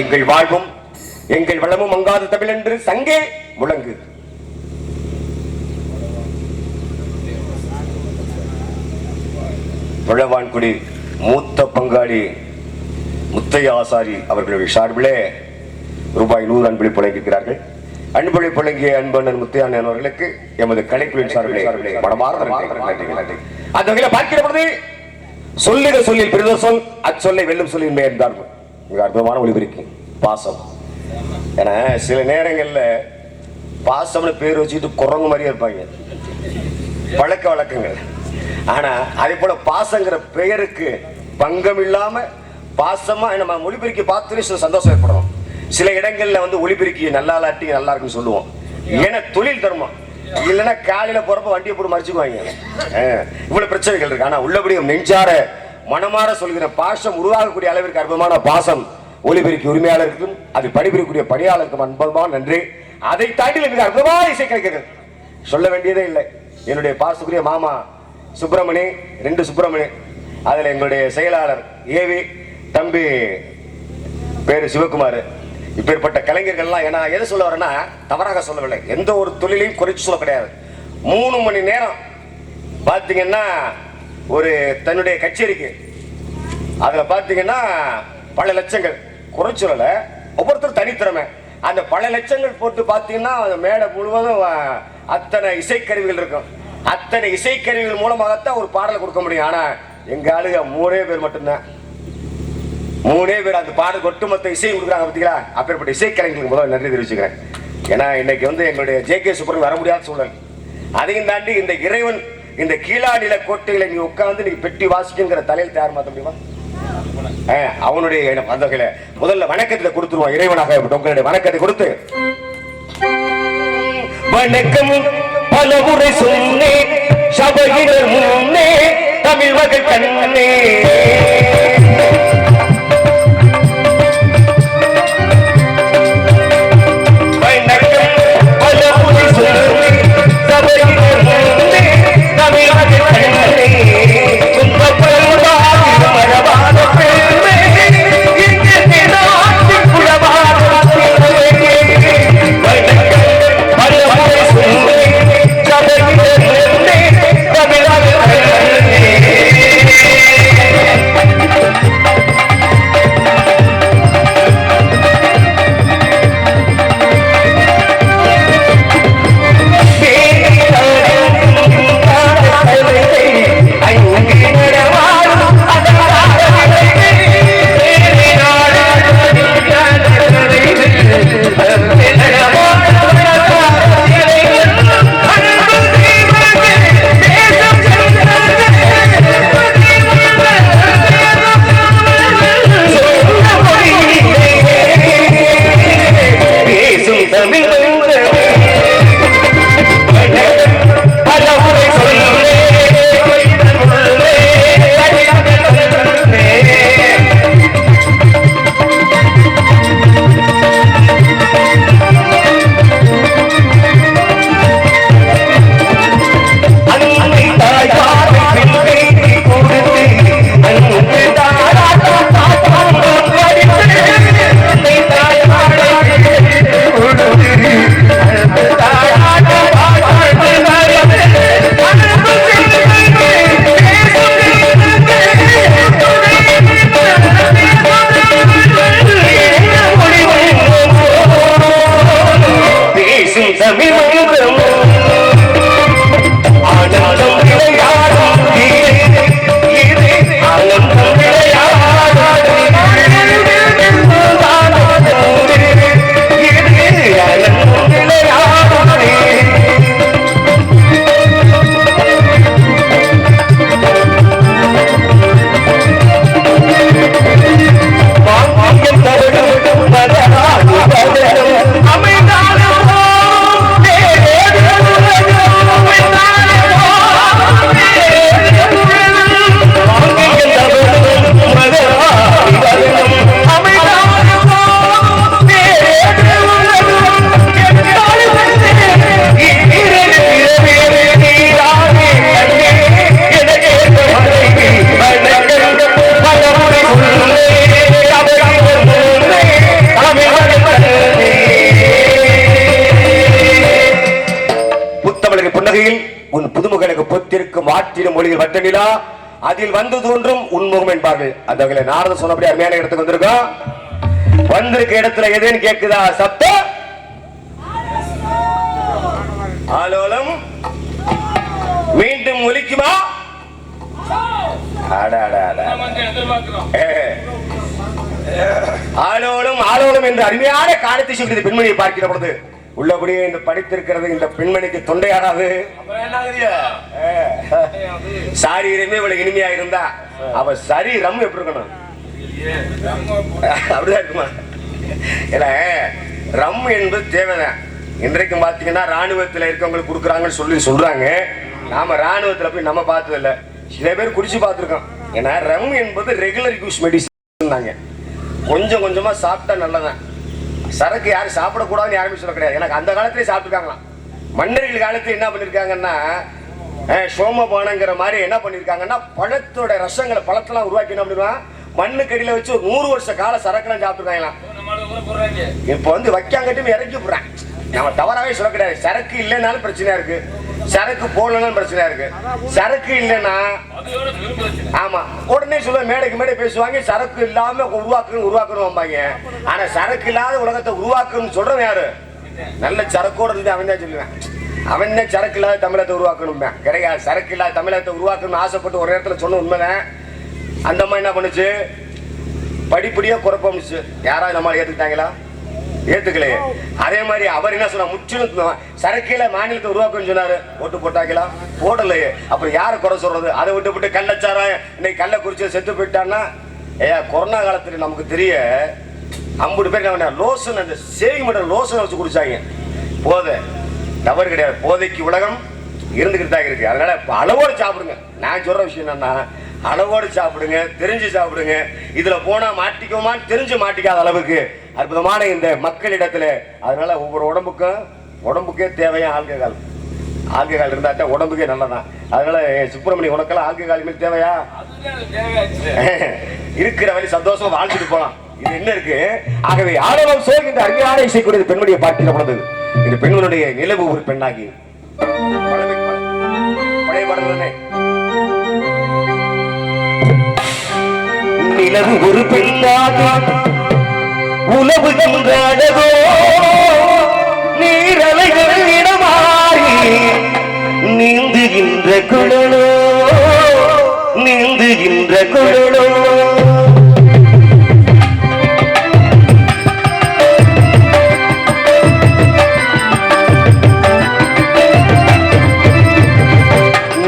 எங்கள் வாழ்வும் எங்கள் வளமும் பேசாத தமிழ் என்று சங்கே முழங்கு. தொழவான்குடி மூத்த பங்காளி முத்தைய ஆசாரி அவர்களுடைய சார்பிலே ரூபாய் நூறு அன்பளி புழங்கியிருக்கிறார்கள் அன்பளி புழங்கிய அன்பண்ணன் முத்தையானன் அவர்களுக்கு எமது கலைக்குழுவின் சார்பிலே மனமார்ந்த நன்றி, அந்த வகையில் பார்க்கிற பொழுது சொல்லுகிற சொல்லில் பிரதோஷம் அச்சொல்லை வெல்லும் சொல்லின் மேல் மிக அற்புதமான ஒளிபெருக்கி பாசம். ஏன்னா சில நேரங்களில் பாசம்னு பேர் வச்சுக்கிட்டு குரங்கு மாதிரியே இருப்பாங்க. பழக்க வழக்கங்கள். ஆனா அதே போல பாசங்கிற பெயருக்கு பங்கம் இல்லாம பாசமா நம்ம ஒளிபெருக்கி பார்த்து சில சந்தோஷம் ஏற்படுறோம் சில இடங்கள்ல வந்து ஒளிபெருக்கி நல்லா இல்லாட்டி நல்லா இருக்குன்னு சொல்லுவோம். ஏன்னா தொழில் தர்மம். இல்லைன்னா காலையில போறப்ப வண்டியை போட்டு மறைச்சுக்குவாங்க. அஹ், இவ்வளவு பிரச்சனைகள் இருக்கு. ஆனா உள்ளபடியும் நெஞ்சார மனமாற சொல்கிற பாசம் உருவாகக்கூடிய அளவிற்கு அற்புதமான பாசம் ஒளிபெருக்கி உரிமையாளருக்கும் அது பணிபுரியக்கூடிய பணியாளருக்கும் அன்புமான நன்றி. அதை தாண்டி மிக அற்புதமான இசை கிடைக்கிறது. சொல்ல வேண்டியதே இல்லை. என்னுடைய பாசத்துக்குரிய மாமா சுப்பிரமணி ரெண்டு சுப்பிரமணி அதில் எங்களுடைய செயலாளர் ஏவி தம்பி பேர் சிவகுமார். இப்பேற்பட்ட கலைஞர்கள்லாம் ஏன்னா எதை சொல்ல வரேன்னா தவறாக சொல்லவில்லை. எந்த ஒரு தொழிலையும் குறைச்சு சொல்ல கிடையாது. மூணு மணி நேரம். பார்த்தீங்கன்னா ஒரு தன்னுடைய கச்சேரிக்கு. அதுல பார்த்தீங்கன்னா பல லட்சங்கள். குறைச்சு ஒவ்வொருத்தரும் தனித்திறமை. அந்த பல லட்சங்கள் போட்டு பார்த்தீங்கன்னா அந்த மேடை முழுவதும் அத்தனை இசைக்கருவிகள் இருக்கும். அத்தனை இசைக்கருவிகள் மூலமாகத்தான் ஒரு பாடலை கொடுக்க முடியும். ஆனா எங்க ஆளுங்க மூணே பேர் மட்டும்தான். மூணே பேர் அந்த பாடல் ஒட்டுமொத்த இசை கொடுக்குறாங்க பார்த்தீங்களா அப்பேற்பட்ட இசைக்கலைஞர்களுக்கு முதல்ல நன்றி தெரிவிச்சுக்கிறேன். ஏன்னா இன்னைக்கு வந்து எங்களுடைய ஜே கே சுப்ரன் வர முடியாத சூழல். அதையும் தாண்டி இந்த இறைவன் இந்த கீழா நில கோட்டையில நீ உட்கார்ந்து நீ பெட்டி வாசிக்குங்கிற தலையில் தயார் மாத்த முடியுமா அவனுடைய இடம் முதல்ல வணக்கத்துல கொடுத்துருவான் இறைவனாக உங்களுடைய வணக்கத்தை கொடுத்து. வணக்கம் பல முறை சொன்னேன் சபையினர் முன்னே தமிழ் மகள் கண்ணே. வணக்கம் பல முறை சொன்னேன் சபையினர் வட்ட நிலா. அதில் வந்து தோன்றும் உன்முகம் என்பார்கள். அந்த வகையில நாரத சொன்னபடி அருமையான இடத்துக்கு வந்திருக்கோம் வந்திருக்க இடத்துல எதுன்னு கேட்குதா? சத்தம் ஆலோலம். மீண்டும் ஒலிக்குமா? ஆலோலம் ஆலோலம் என்று அருமையான காலத்தை சொல்கிறது பெண்மணியை பார்க்கிற பொழுது. உள்ளபடியே இந்த படித்திருக்கிறது இந்த பெண்மணிக்கு தொண்டையாடாது. சாரீரமே இவ்வளவு இனிமையா இருந்தா. அவ சரீரம் எப்படி இருக்கணும்? அப்படிதான் இருக்குமா? இல்ல ரம் என்பது தேவைதான் இன்றைக்கும் பாத்தீங்கன்னா ராணுவத்துல இருக்கவங்களுக்கு கொடுக்குறாங்கன்னு சொல்லி சொல்றாங்க. நாம ராணுவத்துல போய் நம்ம பார்த்தது இல்ல சில பேர் குடிச்சு பார்த்திருக்கோம். ஏன்னா ரம் என்பது ரெகுலர் யூஸ் மெடிசன் கொஞ்சம் கொஞ்சமா சாப்பிட்டா நல்லதான் சரக்கு யாரும் சாப்பிடக்கூடாதுன்னு யாருமே சொல்ல கிடையாது. எனக்கு அந்த காலத்திலே சாப்பிட்டுருக்காங்களாம். மன்னர்கள் காலத்தில் என்ன பண்ணியிருக்காங்கன்னா சோமபானங்கிற மாதிரி என்ன பண்ணியிருக்காங்கன்னா பழத்தோட ரசங்களை பழத்தெல்லாம் உருவாக்கி என்ன பண்ணிடுவான் மண்ணுக்கடியில் வச்சு ஒரு நூறு வருஷ கால சரக்குலாம் சாப்பிட்டுருக்காங்களாம். இப்போ வந்து வைக்காங்கட்டும் இறக்கி விடுறேன் நம்ம தவறாவே சொல்ல கிடையாது. சரக்கு இல்லைனாலும் பிரச்சனையா இருக்கு. சரக்கு போடலனாலும் பிரச்சனையா இருக்கு. சரக்கு இல்லைன்னா ஆமா உடனே சொல்ல மேடைக்கு மேடை பேசுவாங்க சரக்கு இல்லாம உருவாக்கணும் உருவாக்கணும் ஆனா சரக்கு இல்லாத உலகத்தை உருவாக்கணும்னு சொல்றவன் யாரு? நல்ல சரக்கோட இருந்து அவன் தான் சொல்லுவேன். அவன் தான் சரக்கு இல்லாத தமிழகத்தை உருவாக்கணும் கிடையாது சரக்கு இல்லாத தமிழகத்தை உருவாக்கணும்னு ஆசைப்பட்டு ஒரு இடத்துல சொன்ன உண்மைதான். அந்த அம்மா என்ன பண்ணுச்சு? படிப்படியா குறைப்பம்னுச்சு யாராவது நம்மளை ஏத்துக்கிட்டாங்களா? ஏத்துக்கலையே அதே மாதிரி அவர் என்ன சொன்னா முற்றிலும் சரக்கில மாநிலத்தை உருவாக்குன்னு சொன்னாரு. ஓட்டு போட்டாங்களா? போடலையே. அப்புறம் யாரை குறை சொல்றது? அதை விட்டு விட்டு கள்ளச்சாரம் இன்னைக்கு கள்ள குறிச்சு செத்து போயிட்டான்னா ஏ கொரோனா காலத்துல நமக்கு தெரிய ஐம்பது பேர் என்ன லோசன் அந்த சேவிங் பண்ற லோசன் வச்சு குடிச்சாங்க. போதை. தவறு கிடையாது. போதைக்கு உலகம் இருந்துகிட்டு தான் இருக்கு. அதனால அளவோடு சாப்பிடுங்க. நான் சொல்ற விஷயம் என்னன்னா அளவோடு சாப்பிடுங்க தெரிஞ்சு சாப்பிடுங்க. இதுல போனா மாட்டிக்குமான்னு தெரிஞ்சு மாட்டிக்காத அளவுக்கு அற்புதமான இந்த மக்களிடத்துல அதனால ஒவ்வொரு உடம்புக்கும் உடம்புக்கே தேவையான ஆல்கஹால். ஆல்கஹால் இருந்தா தான் உடம்புக்கே நல்லதான் அதனால சுப்பிரமணிய உனக்கெல்லாம் ஆல்கஹால் மேல் தேவையா? இருக்கிற வரை சந்தோஷமா வாழ்ந்துட்டு போலாம். இது என்ன இருக்கு? ஆகவே ஆடவம் சோர் இந்த அருமையான இசைக்குரிய பெண்மணியை பார்க்கிற பொழுது இந்த பெண்மனுடைய நிலவு ஒரு பெண்ணாகி. பழைய? நிலவு ஒரு பெண்ணாகி. உலவுகின்ற அழகோ நீரலைகள் இடமாறி நீந்துகின்ற குழலோ நீந்துகின்ற குழலோ.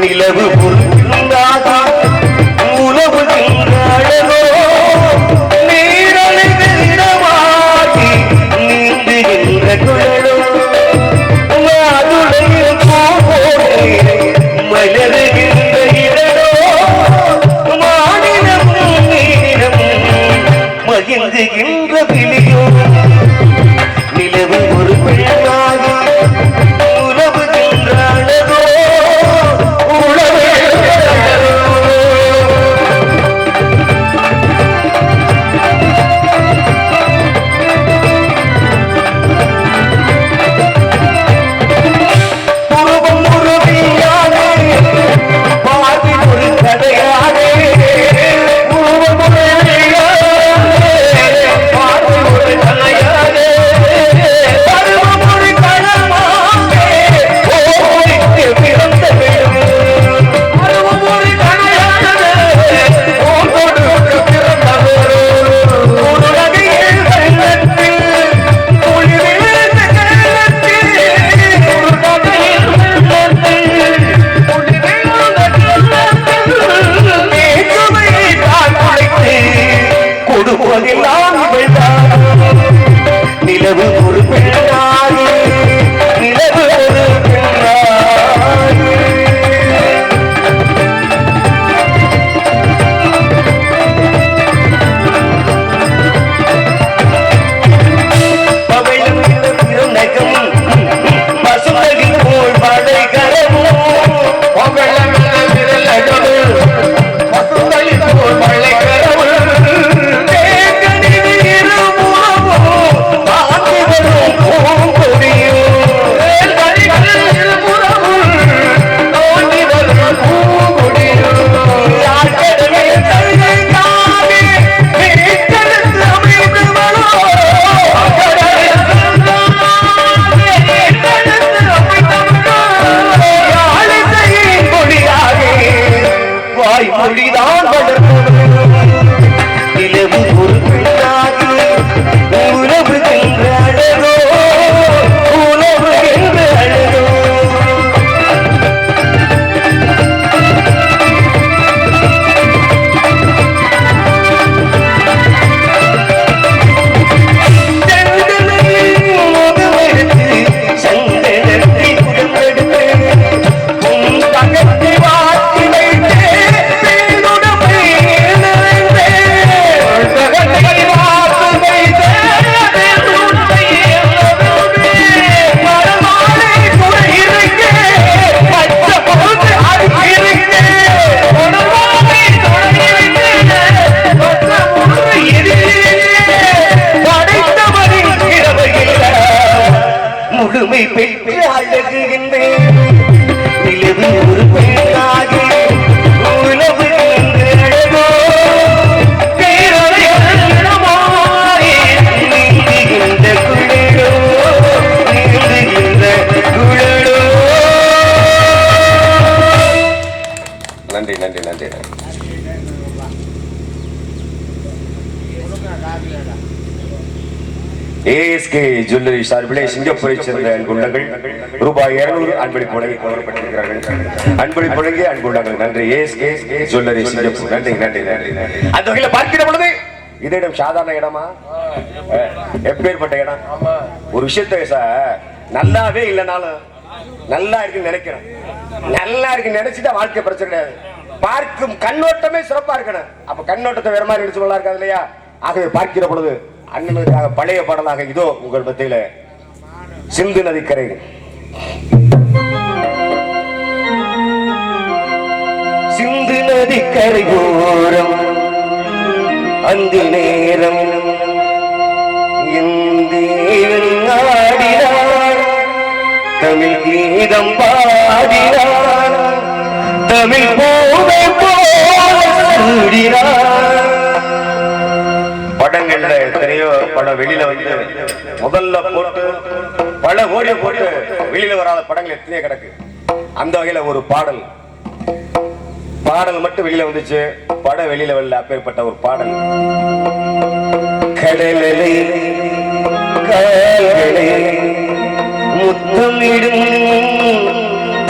நிலவு பொருள் ஜுவல்லரி சார்பிலே சிங்கப்பூரை சேர்ந்த அன்புள்ளங்கள் ரூபாய் இருநூறு அன்பளிப்பு வழங்கி கௌரவப்பட்டிருக்கிறார்கள் அன்பளிப்பு வழங்கி அன்புள்ளங்கள் நன்றி. ASK jewellery Singapore. நன்றி நன்றி நன்றி. அந்த வகையில பார்க்கிற பொழுது இது இடம் சாதாரண இடமா? எப்பேற்பட்ட இடம்? ஒரு விஷயத்தை சார் நல்லாவே இல்லைனாலும் நல்லா இருக்குன்னு நினைக்கிறேன். நல்லா இருக்குன்னு நினைச்சுட்டா வாழ்க்கை பிரச்சனை கிடையாது. பார்க்கும் கண்ணோட்டமே சிறப்பா இருக்கணும். அப்ப கண்ணோட்டத்தை வேற மாதிரி நினைச்சு நல்லா இருக்காது இல்லையா? ஆகவே பார்க்கிற பொழுது அண்ணனுக்காக பழைய பாடலாக இதோ உங்கள் மத்தியில சிந்து நதிக்கரை சிந்து நதி கரையோரம் அந்த நேரம் ஆடினார் தமிழ் கீதம் பாடினார். தமிழ் போதை போடினார் படங்கள்ல எத்தனையோ படம் வெளியில வந்து முதல்ல போட்டு பல கோடியை போட்டு வெளியில வராத படங்கள் எத்தனையோ கிடக்கு. அந்த வகையில ஒரு பாடல். பாடல் மட்டும் வெளியில வந்துச்சு. படம் வெளியில வரல. அப்பேற்பட்ட ஒரு பாடல். கடலலை கால்களை முத்தமிடும்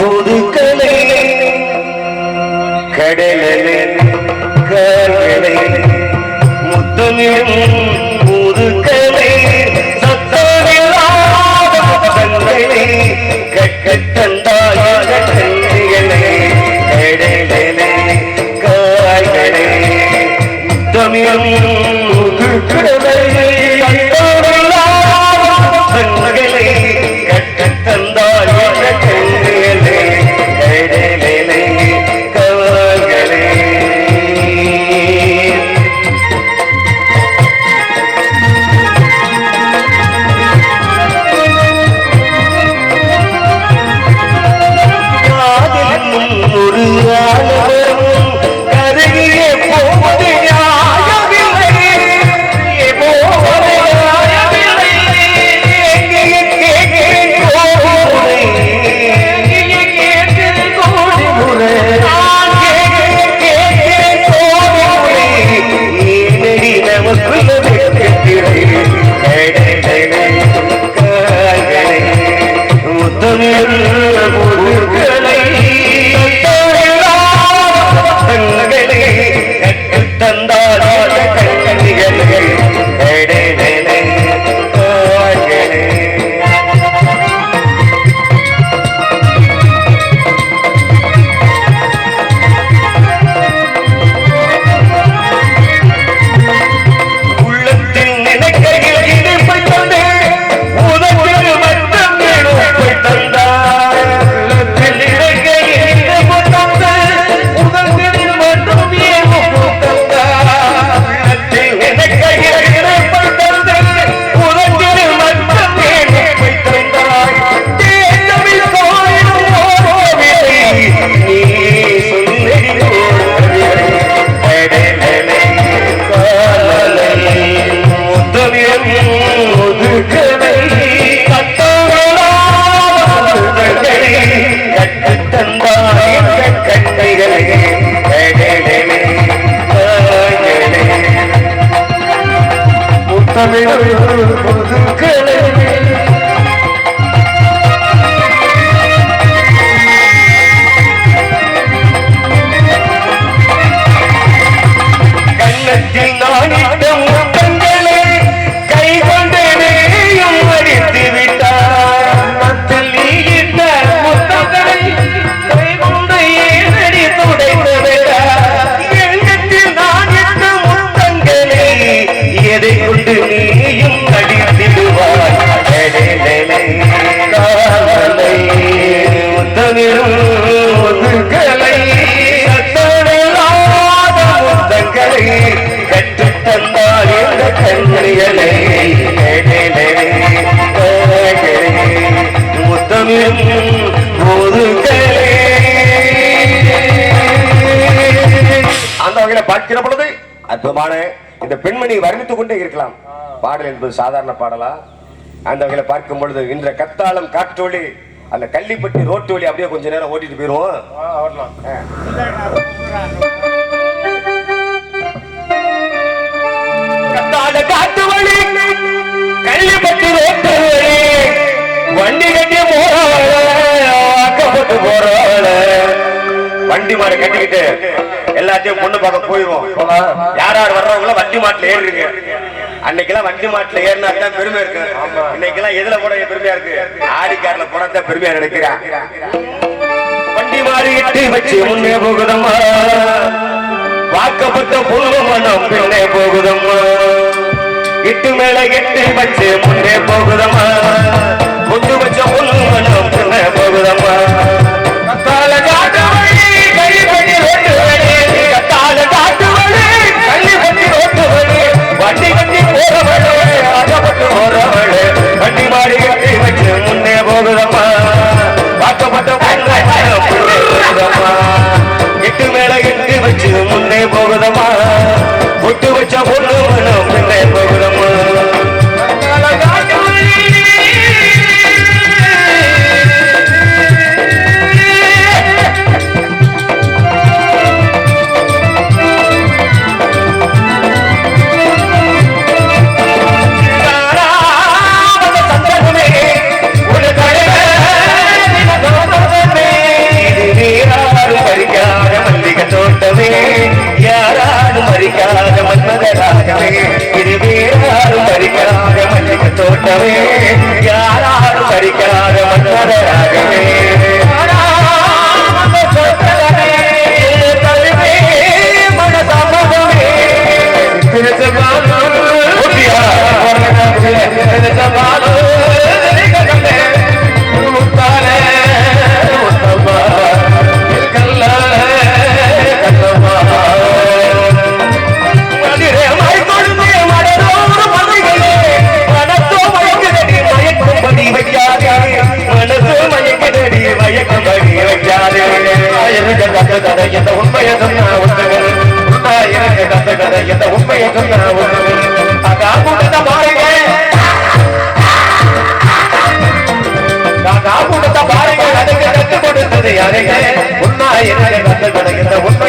புதுக்கலை. கடலலை கால்களை முத்தமிடும் புதுக்கலை சத்தமில்லாத முத்தங்களை கட்டத் தந்தாய் கட்டங்களை பாடல் என்பது சாதாரண பாடலா? அந்த வகையில பார்க்கும் பொழுது இன்ற கத்தாளம் காற்றொளி அந்த கள்ளிப்பட்டி ரோட்டு வழி அப்படியே கொஞ்ச நேரம் ஓட்டிட்டு போயிருவோம். கத்தாத காட்டு வழி கள்ளிப்பட்டி ரோட்டு வழி வண்டி கட்டி வாக்கப்பட்டு போறாள வண்டி மாடு கட்டிக்கிட்டு எல்லாத்தையும் பொண்ணு பார்க்க போயிருவோம். யார் யார் வர்றவங்கள வண்டி மாட்டுல ஏறுறீங்க அன்னைக்கெல்லாம் வண்டி மாட்டுல ஏறினா தான் பெருமை இருக்கு. இன்னைக்கெல்லாம் எதுல போட பெருமையா இருக்கு? ஆடி கார்ல போனா தான் பெருமையா நினைக்கிறேன் வண்டி மாறி எட்டி வச்சு முன்னே போகுதம்மா. வாக்கப்பட்ட புல்வ மனம் பின்னே போகுதம்மா. இட்டு மேல எட்டி வச்சு முன்னே போகுதம்மா. கொண்டு வச்ச புல்வ மனம் பின்னே போகுதம்மா. கத்தால காட்டு வழி கள்ளிப்பட்டி ரோட்டு வழி கத்தால காட்டு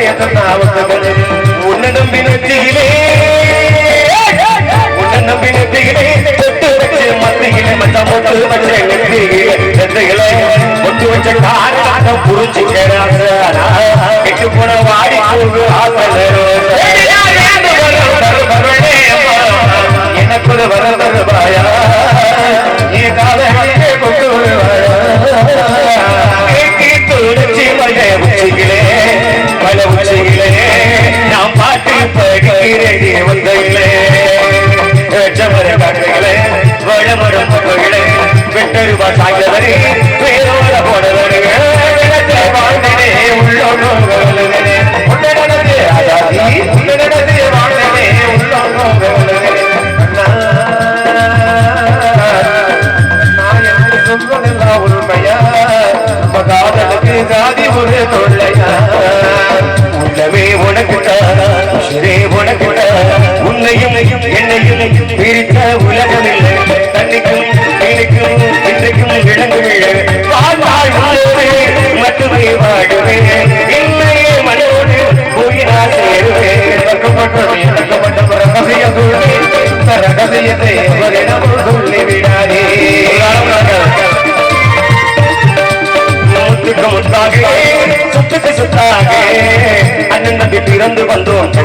எந்த உண்மையை உன்னை நம்பி நெற்றியிலே உன்னை நம்பி நெற்றியிலே தொட்டு வச்சு மத்தியிலே மத்த மொட்டு நெற்றியிலே நெற்றிகளே மொட்டு வச்ச காரணம் புரிஞ்சுக்கிறாங்க கெட்டு போன வாடி ஆசை. எனக்கு ஒரு வர வருவாயா நீ காலையிலே கொண்டு வருவாயா துளசி மலை உச்சிகளே பல உச்சிகளே நாம் பாட்டு படிக்கிறேன் வந்தைகளே சமர காட்டுகளே வளமரம் மகளே வெட்டருவா சாய்ந்தவரே வேரோட போட பிறந்து வந்தோம்.